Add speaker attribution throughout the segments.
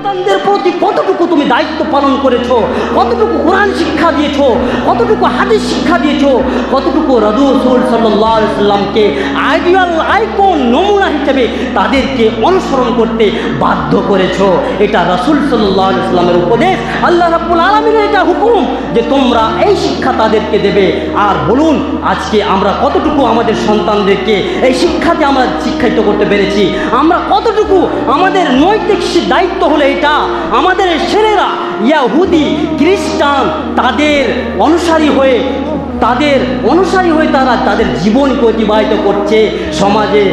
Speaker 1: সন্তানদের প্রতি কতটুকু তুমি দায়িত্ব পালন করেছ, কতটুকু কোরআন শিক্ষা দিয়েছ, কতটুকু হাদিস শিক্ষা দিয়েছ, কতটুকু রদুসুল সাল্লাহ সাল্লামকে আইডিয়াল আইকন নমুনা হিসেবে তাদেরকে অনুসরণ করতে বাধ্য করেছ। এটা রসুল সাল্লাহ সাল্লামের উপদেশ। আল্লাহ রাব্বুল আলমিনের এটা হুকুম যে তোমরা এই শিক্ষা তাদেরকে দেবে। আর বলুন, আজকে আমরা কতটুকু আমাদের সন্তানদেরকে এই শিক্ষাতে আমরা শিক্ষায়িত করতে পেরেছি? আমরা কতটুকু আমাদের নৈতিক দায়িত্ব হলো এটা? আমাদের ছেলেরা ইয়াহুদি, খ্রিস্টান তাদের অনুসারী হয়ে, তাদের অনুসারী হয়ে তারা তাদের জীবনকে অতিবাহিত করছে সমাজে,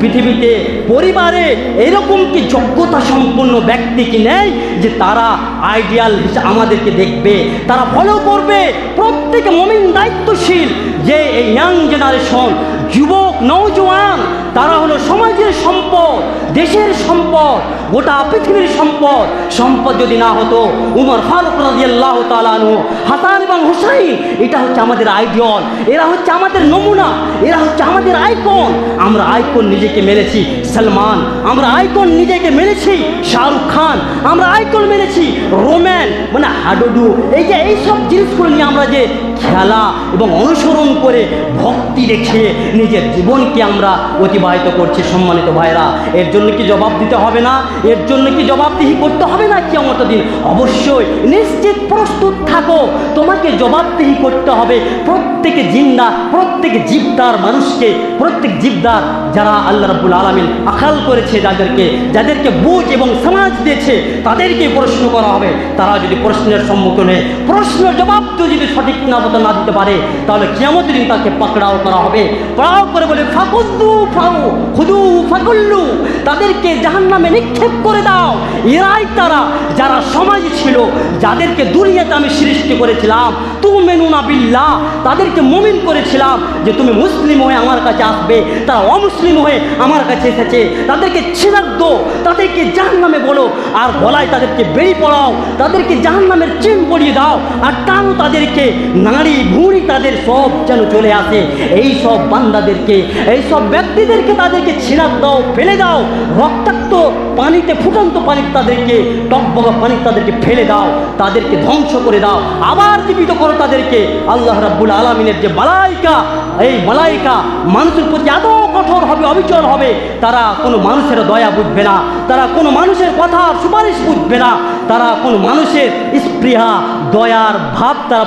Speaker 1: পৃথিবীতে। পরিবারে এরকম কি যোগ্যতা সম্পন্ন ব্যক্তি কি নেই যে তারা আইডিয়াল আমাদেরকে দেখবে, তারা ফলো করবে? প্রত্যেকে মমিন দায়িত্বশীল। যে এই ইয়াং জেনারেশন যুবক নৌজওয়ান তারা হলো সমাজের সম্পদ, দেশের সম্পদ, গোটা পৃথিবীর সম্পদ। সম্পদ যদি না হতো, উমর ফারুক রাজিয়াল্লাহ তালানু হাসান এবং হুসাইন, এটা হচ্ছে আমাদের আইডিয়ল, এরা হচ্ছে আমাদের নমুনা, এরা হচ্ছে আমাদের আইকন। আমরা আইকন নিজেকে মেরেছি সলমান, আমরা আইকন নিজেকে মেরেছি শাহরুখ খান, আমরা আইকন মেরেছি রোম্যান মানে হাডুডু, এই যে এইসব জিনিসগুলো নিয়ে আমরা যে খেলা এবং অনুসরণ করে ভক্তি রেখে নিজের জীবনকে আমরা অতিবাহিত করছি সম্মানিত ভাইরা এর জন্য কি জবাব দিতে হবে না? এর জন্য কি জবাবদিহি করতে হবে না কি আমার দিন? অবশ্যই নিশ্চিত প্রস্তুত থাকো। তোমাকে জবাবদিহি করতে হবে প্রত্যেকে জিন্দা, প্রত্যেক জীবদার মানুষকে, প্রত্যেক জীবদার যারা আল্লাহ রাব্বুল আলমিন আখাল করেছে যাদেরকে যাদেরকে বুঝ এবং সমাজ দিয়েছে, তাদেরকে প্রশ্ন করা হবে। তারা যদি প্রশ্নের সম্মুখীন হয়ে প্রশ্নের জবাব তো যদি সঠিক না না দিতে পারে, তাহলে কেমন দিন তাকে পাকড়াও করা হবে। পড়াও করে বলে ফাকুদ্দু ফাউ খুদু ফাকুল্লু, তাদেরকে জাহান্নামে নিক্ষেপ করে দাও। এরাই তারা, যারা সমাজ ছিল, যাদেরকে দুনিয়াতে আমি সৃষ্টি করেছিলাম। তু মেনুনা বিল্লাহ, তাদেরকে মমিন করেছিলাম যে তুমি মুসলিম হয়ে আমার কাছে আসবে, তারা অমুসলিম হয়ে আমার কাছে এসেছে। তাদেরকে ছিনার দো, তাদেরকে জাহান নামে বলো, আর গলায় তাদেরকে বেড়ি পড়াও, তাদেরকে জাহান নামের চেন পরিয়ে দাও, আর টানো তাদেরকে নাড়ি ভুঁড়ি তাদের সব যেন চলে আসে। এই সব বান্দাদেরকে, এই সব ব্যক্তিদেরকে তাদেরকে ছিনার দাও, ফেলে দাও। রক্তাক্ত পানিতে, ফুটন্ত পানি তাদেরকে, টকবগা পানি তাদেরকে ফেলে দাও, তাদেরকে ধ্বংস করে দাও। আবার জীবিত করো তাদেরকে। আল্লাহ রাব্বুল আলমিনের যে মালাইকা, এই মালাইকা মানুষের প্রতি এত কঠোর হবে, অবিচল হবে, তারা কোনো মানুষের দয়া বুঝবে না, তারা কোনো মানুষের কথা সুপারিশ বুঝবে না, তারা কোনো মানুষের স্পৃহা, দয়ার ভাব তারা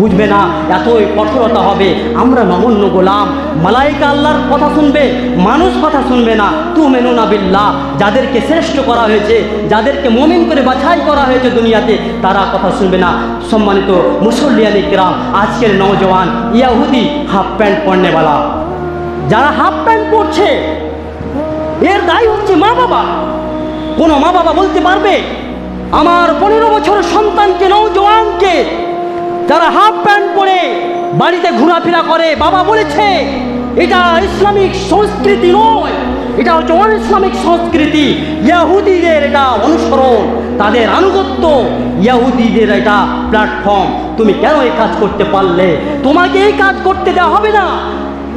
Speaker 1: বুঝবে না, এতই কঠোরতা হবে। আমরা নগণ্য গোলাম, মালাইকা আল্লাহর কথা শুনবে, মানুষ কথা শুনবে না। তু মেনু না বিল্লাহ, যাদেরকে শ্রেষ্ঠ করা হয়েছে, যাদেরকে মমিন করে বাছাই করা হয়েছে দুনিয়াতে, তারা কথা শুনবে না। সম্মানিত মুসল্লিয়ানি কেরাম আজকের নওজওয়ান ইয়াহুদি হাফ প্যান্ট পরনেওয়ালা। যারা হাফ প্যান্ট পরছে, এর দায়ী হচ্ছে মা বাবা। কোনো মা বাবা বলতে পারবে, আমার পনেরো বছরের সন্তানকে নৌজওয়ানকে যারা হাফ প্যান্ট পরে বাড়িতে ঘোরাফেরা করে, বাবা বলেছে, এটা ইসলামিক সংস্কৃতি নয়, এটা হচ্ছে অন ইসলামিক সংস্কৃতি। ইয়াহুদিদের এটা অনুসরণ, তাদের আনুগত্য, ইয়াহুদিদের এটা প্ল্যাটফর্ম তুমি কেন এই কাজ করতে পারলে? তোমাকে এই কাজ করতে দেওয়া হবে না।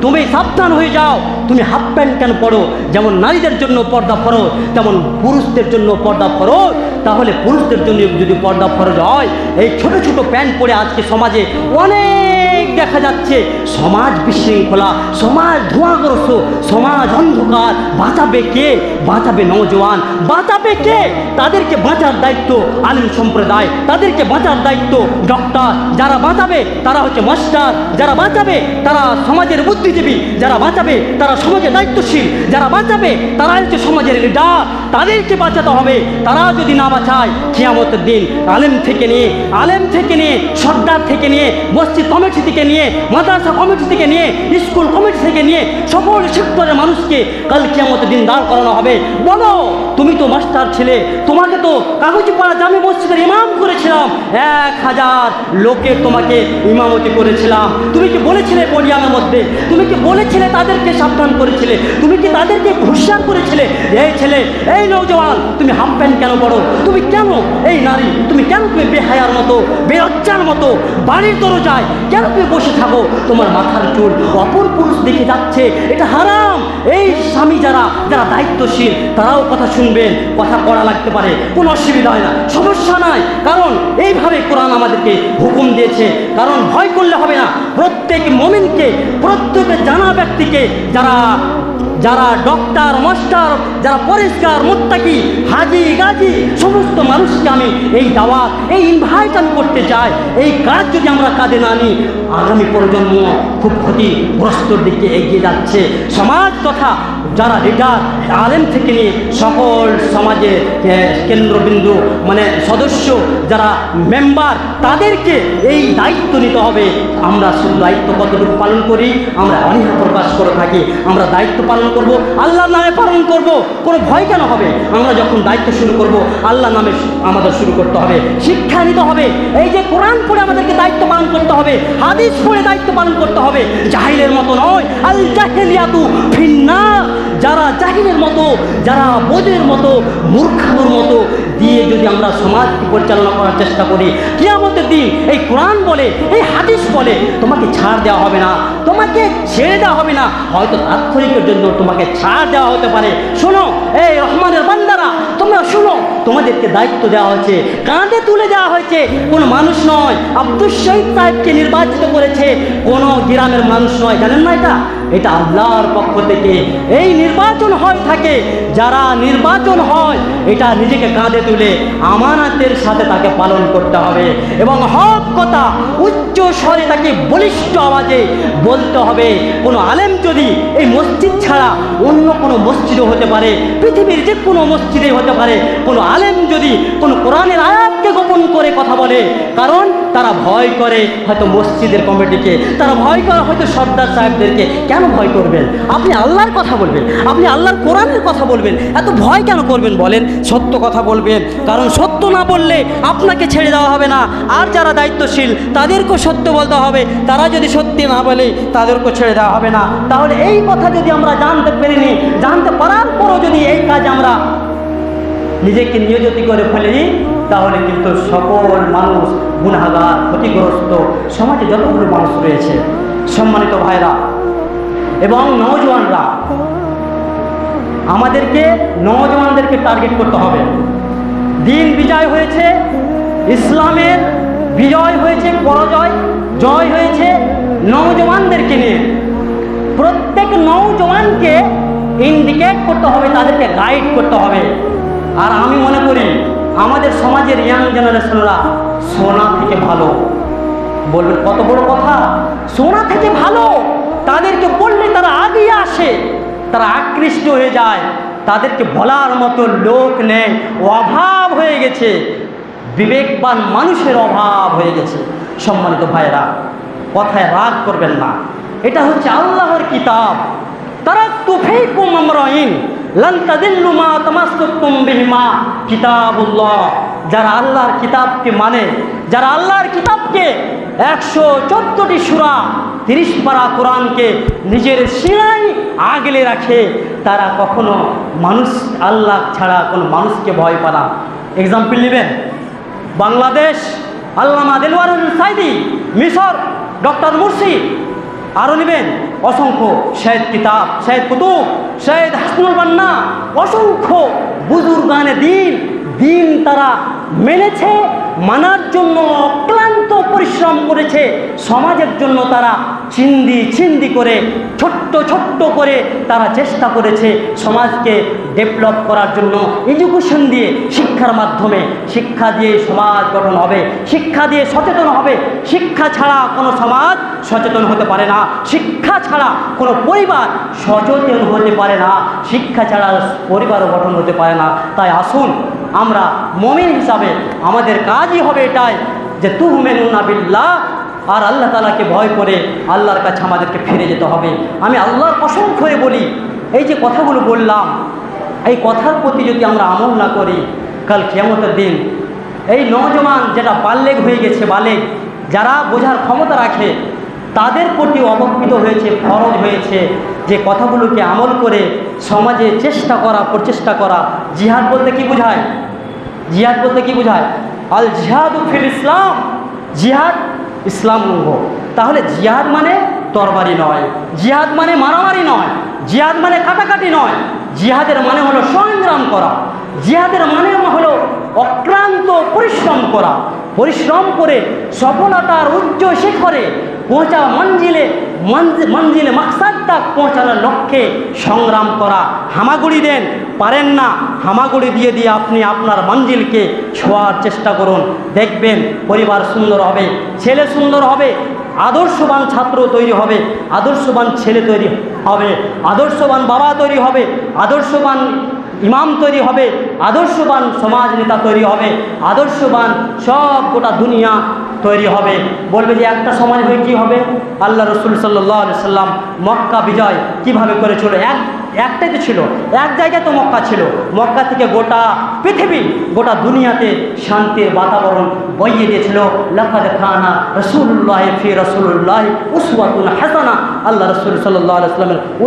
Speaker 1: তুমি সাবধান হয়ে যাও। তুমি হাফ প্যান্ট কেন পরো? যেমন নারীদের জন্য পর্দা ফরজ, তেমন পুরুষদের জন্য পর্দা ফরজ। তাহলে পুরুষদের জন্য যদি পর্দা ফরজ হয়, এই ছোট ছোট প্যান্ট পরে আজকে সমাজে অনেক দেখা যাচ্ছে। সমাজ বিশৃঙ্খলা, সমাজ ধোঁয়াগ্রস্ত, সমাজ অন্ধকার। বাঁচাবে কে? বাঁচাবে নওজোয়ান। বাঁচাবে কে? তাদেরকে বাঁচার দায়িত্ব আলিম সম্প্রদায়। তাদেরকে বাঁচার দায়িত্ব ডক্টর। যারা বাঁচাবে, তারা হচ্ছে মাস্টার। যারা বাঁচাবে, তারা সমাজের বুদ্ধিজীবী। যারা বাঁচাবে, তারা সমাজের দায়িত্বশীল। যারা বাঁচাবে তারা হচ্ছে সমাজের লিডার তাদেরকে বাঁচাতে হবে। তারা যদি না বাঁচায়, কিয়ামতের দিন আলেম থেকে নিয়ে, আলেম থেকে নিয়ে, সর্দার থেকে নিয়ে, মসজিদ কমিটি থেকে নিয়ে, মাদ্রাসা কমিটি থেকে নিয়ে, স্কুল কমিটি থেকে নিয়ে, সকল সেক্টরের মানুষকে কাল কিয়ামতের দিন দাঁড় করানো হবে। বলো, তুমি তো মাস্টার ছেলে, তোমাকে তো কাগজি পাড়া জামে মসজিদের ইমাম করেছিলাম। এক হাজার লোকে তোমাকে ইমামতি করেছিলাম। তুমি কি বলেছিলে পডিয়ামের মধ্যে? তুমি কি বলেছিলে তাদেরকে সাবধান করেছিলে? তুমি কি তাদেরকে হুঁশিয়ার করেছিলে? এই ছেলে, এই এই নৌজওয়ান তুমি হাফ প্যান্ট কেন পড়ো তুমি কেন এই নারী? তুমি কেন তুমি বেহায়ার মতো, বেরজ্জার মতো বাড়ির দরজায় কেন তুমি বসে থাকো? তোমার মাথার চুল অপর পুরুষ দেখে যাচ্ছে, এটা হারাম। এই স্বামী যারা যারা দায়িত্বশীল, তারাও কথা শুনবেন, কথা করা লাগতে পারে। কোনো অসুবিধা হয় না। সমস্যা নাই। কারণ এইভাবে কোরআন আমাদেরকে হুকুম দিয়েছে। কারণ ভয় করলে হবে না। প্রত্যেক মমিনকে, প্রত্যেক জানা ব্যক্তিকে যারা যারা ডক্টর মাস্টার যারা পরিষ্কার, মোত্তাকি, হাজি, গাজি, সমস্ত মানুষকে আমি এই দাওয়াত এই ইনভাইট আমি করতে চাই। এই কাজ যদি আমরা কাজে না নিই আগামী প্রজন্ম খুব ক্ষতিগ্রস্তর দিকে এগিয়ে যাচ্ছে। সমাজ তথা যারা লিডার আলেম থেকে নিয়ে সকল সমাজে কেন্দ্রবিন্দু মানে সদস্য যারা মেম্বার তাদেরকে এই দায়িত্ব নিতে হবে। আমরা শুধু দায়িত্ব কতটুকু পালন করি, আমরা অনীহা প্রকাশ করে থাকি। আমরা দায়িত্ব পালন করব, আল্লাহর নামে পালন করব, কোনো ভয় কেন হবে? আমরা যখন দায়িত্ব শুরু করব আল্লাহ নামে আমাদের শুরু করতে হবে, শিক্ষা নিতে হবে। এই যে কোরআন পড়ে আমাদেরকে দায়িত্ব পালন করতে হবে, হাদিস পড়ে দায়িত্ব পালন করতে হবে, জাহিলের মতো নয় আল জাহেলিয়াতু ফিন্না যারা জাহিলের মতো, যারা বোধের মতো মূর্খাদের মতো দিয়ে যদি আমরা সমাজকে পরিচালনা করার চেষ্টা করি, কিয়ামতের দিন এই কোরআন বলে, এই হাদিস বলে তোমাকে ছাড় দেওয়া হবে না, তোমাকে ছেড়ে দেওয়া হবে না, হয়তো তাৎক্ষণিকের জন্য তোমাকে ছাড় দেওয়া হতে পারে। শোনো, এই রহমানের বান্দারা, তোমরা শোনো তোমাদেরকে দায়িত্ব দেওয়া হয়েছে, কাঁধে তুলে দেওয়া হয়েছে। কোন মানুষ নয় আব্দুল শহীদ সাহেবকে নির্বাচিত করেছে। কোন গ্রামের মানুষ নয়, জানেন না এটা? এটা আল্লাহর পক্ষ থেকে এই নির্বাচন হয় থাকে। যারা নির্বাচন হয়, এটা নিজেকে কাঁধে তুলে আমানাতের সাথে তাকে পালন করতে হবে। এবং হক কথা, উচ্চ স্বরে তাকে বলিষ্ঠ আওয়াজে বলতে হবে। কোনো আলেম যদি এই মসজিদ ছাড়া অন্য কোনো মসজিদও হতে পারে, পৃথিবীর যে কোনো মসজিদে হতে পারে, কোনো আলেম যদি কোনো কোরআনের আয়াতকে গোপন করে কথা বলে, কারণ তারা ভয় করে হয়তো মসজিদের কমিটিকে, তারা ভয় করে হয়তো সর্দার সাহেবদেরকে, কেন ভয় করবেন? আপনি আল্লাহর কথা বলবেন, আপনি আল্লাহর কোরআনের কথা বলবেন, এত ভয় কেন করবেন বলেন? সত্য কথা বলবেন, কারণ সত্য না বললে আপনাকে ছেড়ে দেওয়া হবে না। আর যারা দায়িত্বশীল, তাদেরকেও সত্য বলতে হবে। তারা যদি সত্যি না বলে, তাদেরকেও ছেড়ে দেওয়া হবে না। তাহলে এই কথা যদি আমরা জানতে পেরিনি জানতে পারার পরও যদি এই কাজ আমরা নিজেকে নিয়োজিত করে ফেলি তাহলে কিন্তু সকল মানুষ গুণাগার ক্ষতিগ্রস্ত সমাজে যতগুলো মানুষ রয়েছে, সম্মানিত ভাইরা এবং নওজোয়ানরা, আমাদেরকে নওজোয়ানদেরকে টার্গেট করতে হবে। দিন বিজয় হয়েছে, ইসলামের বিজয় হয়েছে, পরাজয়, জয় হয়েছে নওজওয়ানদেরকে নিয়ে। প্রত্যেক নওজওয়ানকে ইন্ডিকেট করতে হবে, তাদেরকে গাইড করতে হবে। আর আমি মনে করি, আমাদের সমাজের ইয়াং জেনারেশনরা সোনা থেকে ভালো। বলবেন, কত বড় কথা? সোনা থেকে ভালো। তাদেরকে বললে তারা আগিয়ে আসে, তারা আকৃষ্ট হয়ে যায়। তাদেরকে বলার মতো লোক নেই। অভাব হয়ে গেছে। বিবেকবান মানুষের অভাব হয়ে গেছে। সম্মানিত ভাইয়েরা, কথায় রাগ করবেন না। এটা হচ্ছে আল্লাহর কিতাব। তারা তুফেকুম আমরাইন, লান তাদিল্লু মা তামাসসাকতুম বিহিমা। কিতাবুল্লাহ, যারা আল্লাহর কিতাবকে মানে যারা আল্লাহর কিতাবকে একশো চোদ্দটি সুরা, তিরিশ পারা কোরআনকে নিজের শিরায় আগলে রাখে, তারা কখনো মানুষ, আল্লাহ ছাড়া কোনো মানুষকে ভয় পায় এক্সাম্পল নেবেন, বাংলাদেশ, আল্লামা দেলওয়ার সাইদি, মিশর, ডক্টর মুর্শি আরও নেবেন। অসংখ্য শেদ কিতাব শেদ কুতুব শেদ হাসনুল বান্না, অসংখ্য বুজুর্গানে দিন দিন তারা মেনেছে, মানার জন্য অক্লান্ত পরিশ্রম করেছে, সমাজের জন্য তারা চিন্দি চিন্দি করে, ছোট্ট ছোট্ট করে তারা চেষ্টা করেছে সমাজকে ডেভেলপ করার জন্য। এডুকেশন দিয়ে শিক্ষার মাধ্যমে শিক্ষা দিয়ে সমাজ গঠন হবে, শিক্ষা দিয়ে সচেতন হবে। শিক্ষা ছাড়া কোনো সমাজ সচেতন হতে পারে না। শিক্ষা ছাড়া কোনো পরিবার সচেতন হতে পারে না। শিক্ষা ছাড়া পরিবারও গঠন হতে পারে না। তাই আসুন আমরা মমিন হিসাবে আমাদের কাজই হবে এটাই যে তু মেনুনা বিল্লাহ, আর আল্লাহ তালাকে ভয় করে আল্লাহর কাছে আমাদেরকে ফিরে যেতে হবে। আমি আল্লাহর কসম করে বলি, এই যে কথাগুলো বললাম, এই কথার প্রতি যদি আমরা আমল না করি, কাল কেমতের দিন এই নজওয়ান যেটা বাল্যেগ হয়ে গেছে বালেগ যারা বোঝার ক্ষমতা রাখে, তাদের প্রতি অবকৃত হয়েছে, ফরজ হয়েছে যে কথাগুলোকে আমল করে সমাজে চেষ্টা করা, প্রচেষ্টা করা। জিহাদ বলতে কি বোঝায়? জিহাদ বলতে কি বোঝায়? আল জিহাদ ফিল ইসলাম। জিহাদ ইসলাম অঙ্গ তাহলে জিহাদ মানে তরবারি নয়। জিহাদ মানে মারামারি নয়। জিহাদ মানে কাটাকাটি নয়। জিহাদের মানে হলো সংগ্রাম করা। জিহাদের মানে হলো অক্লান্ত পরিশ্রম করা। পরিশ্রম করে সফলতার উজ্জ্বল শিখরে পৌঁছা মঞ্জিলে, মঞ্জি- মঞ্জিলে মাকসাদ তাক পৌঁছানোর লক্ষ্যে সংগ্রাম করা। হামাগুড়ি দেন, পারেন না, হামাগুড়ি দিয়ে দিয়ে আপনি আপনার মঞ্জিলকে ছোঁয়ার চেষ্টা করুন। দেখবেন পরিবার সুন্দর হবে, ছেলে সুন্দর হবে, আদর্শবান ছাত্র তৈরি হবে, আদর্শবান ছেলে তৈরি হবে, আদর্শবান বাবা তৈরি হবে, আদর্শবান ইমাম তৈরি হবে, আদর্শবান সমাজ নেতা তৈরি হবে, আদর্শবান সব গোটা দুনিয়া তৈরি হবে। বলবে যে একটা সমাজ হয়ে কী হবে? আল্লাহ রসুল সাল্লাহ সাল্লাম মক্কা বিজয় কীভাবে করেছিল এক একটাই তো ছিল, এক জায়গায় তো মক্কা ছিল। মক্কা থেকে গোটা পৃথিবী, গোটা দুনিয়াতে শান্তির বাতাবরণ বইয়ে দিয়েছিল। লাকাদ খানা রসুল্লাহ ফি রসুল্লাহ উসওয়াতুন হাসানা। আল্লাহ রসুল সাল্লাহ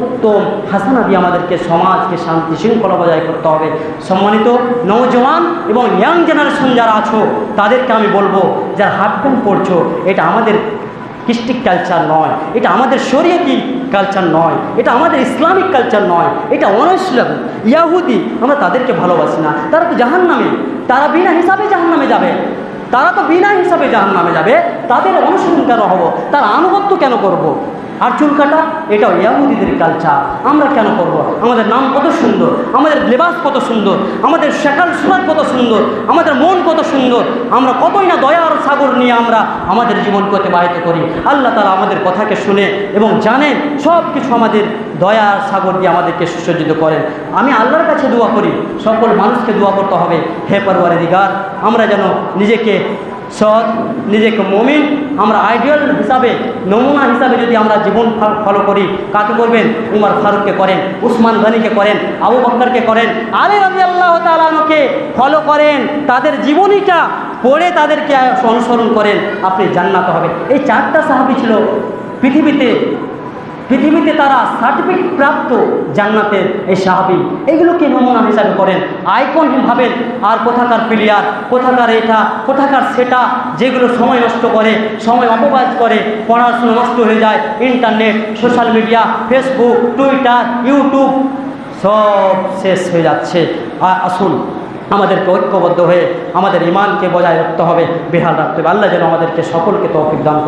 Speaker 1: উত্তম হাসানা দিয়ে আমাদেরকে সমাজকে শান্তি শৃঙ্খলা বজায় করতে হবে। সম্মানিত নৌজওয়ান এবং ইয়াং জেনারেশন যারা আছো, তাদেরকে আমি বলব, যারা হাফ প্যান্ট পরছো, এটা আমাদের কৃষ্টিক কালচার নয়। এটা আমাদের শরীয়তি কালচার নয়, এটা আমাদের ইসলামিক কালচার নয়, এটা অনৈসলাম ইয়াহুদি, আমরা তাদেরকে ভালোবাসি না। তারা তো জাহান নামে তারা বিনা হিসাবে জাহান নামে যাবে। তারা তো বিনা হিসাবে জাহান নামে যাবে। তাদের অনুসরণ কেন হব? তার আনুগত্য কেন করব। আর চুল কাটা, এটাও ইয়াহুদিদের কালচার আমরা কেন করব। আমাদের নাম কত সুন্দর, আমাদের লেবাস কত সুন্দর, আমাদের শেখাল সুরাত কত সুন্দর, আমাদের মন কত সুন্দর। আমরা কতই না দয়ার সাগর নিয়ে আমরা আমাদের জীবনকে অতিবাহিত করি। আল্লাহ তারা আমাদের কথাকে শুনে এবং জানেন সব কিছু আমাদের দয়ার সাগর দিয়ে আমাদেরকে সুসজ্জিত করেন। আমি আল্লাহর কাছে দোয়া করি, সকল মানুষকে দোয়া করতে হবে। হে পরবারে দিগার আমরা যেন নিজেকে সৎ, নিজেকে মমিন। আমরা আইডিয়াল হিসাবে, নমুনা হিসাবে যদি আমরা জীবন ফলো করি, কাকে করবেন উমার ফারুককে করেন, উসমান ধানিকে করেন, আবু বক্করকে করেন, আলী রাজি আল্লাহ তালকে ফলো করেন, তাদের জীবনীটা পড়ে তাদেরকে অনুসরণ করেন, আপনি জান্নাত হবে এই চারটা সাহাবি ছিল পৃথিবীতে পৃথিবীতে তারা সার্টিফিকেট প্রাপ্ত জান্নাতের এই সাহাবি। এগুলোকে নমুনা হিসাবে করেন। আইকন ভাবেন, আর কোথাকার প্লেয়ার কোথাকার এটা? কোথাকার সেটা? যেগুলো সময় নষ্ট করে, সময় অপবাদ করে, পড়াশুনো নষ্ট হয়ে যায়, internet, social media, Facebook, Twitter, YouTube, সব শেষ হয়ে যাচ্ছে। আসুন, আমাদেরকে ঐক্যবদ্ধ হয়ে আমাদের ইমানকে বজায় রাখতে হবে। বেহাল রাখতে হবে। আল্লাহ যেন আমাদেরকে সকলকে তৌফিক দান করে।